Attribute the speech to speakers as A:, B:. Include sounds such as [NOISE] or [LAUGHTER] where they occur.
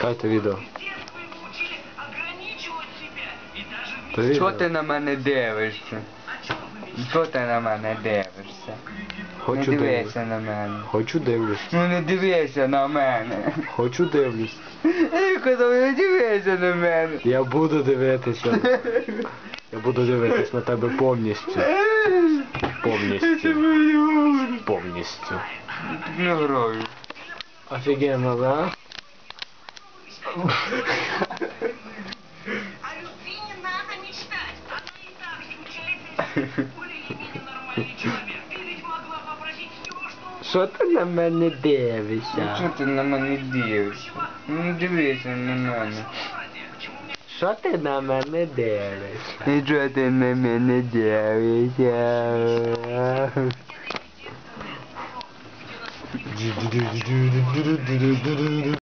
A: Чекайте відео. Відео.
B: Чого ти на мене дивишся? Чого ти на мене дивишся?
A: Хочу
B: не
A: дивлюсь.
B: дивися на мене.
A: Хочу дивлюсь.
B: Ну не дивися на мене.
A: Хочу дивлюсь. [LAUGHS]
B: Я казав, не дивися на мене.
A: Я буду дивитися. Я буду дивитись на тебе повністю. Повністю. Повністю.
B: Не граю.
A: Офігенно, да? Що ти на мене дивишся?
B: Чого ти на мене дивишся? Не дивися на мене.
A: Що ти на мене дивишся?
B: Нічого ти на мене дивишся.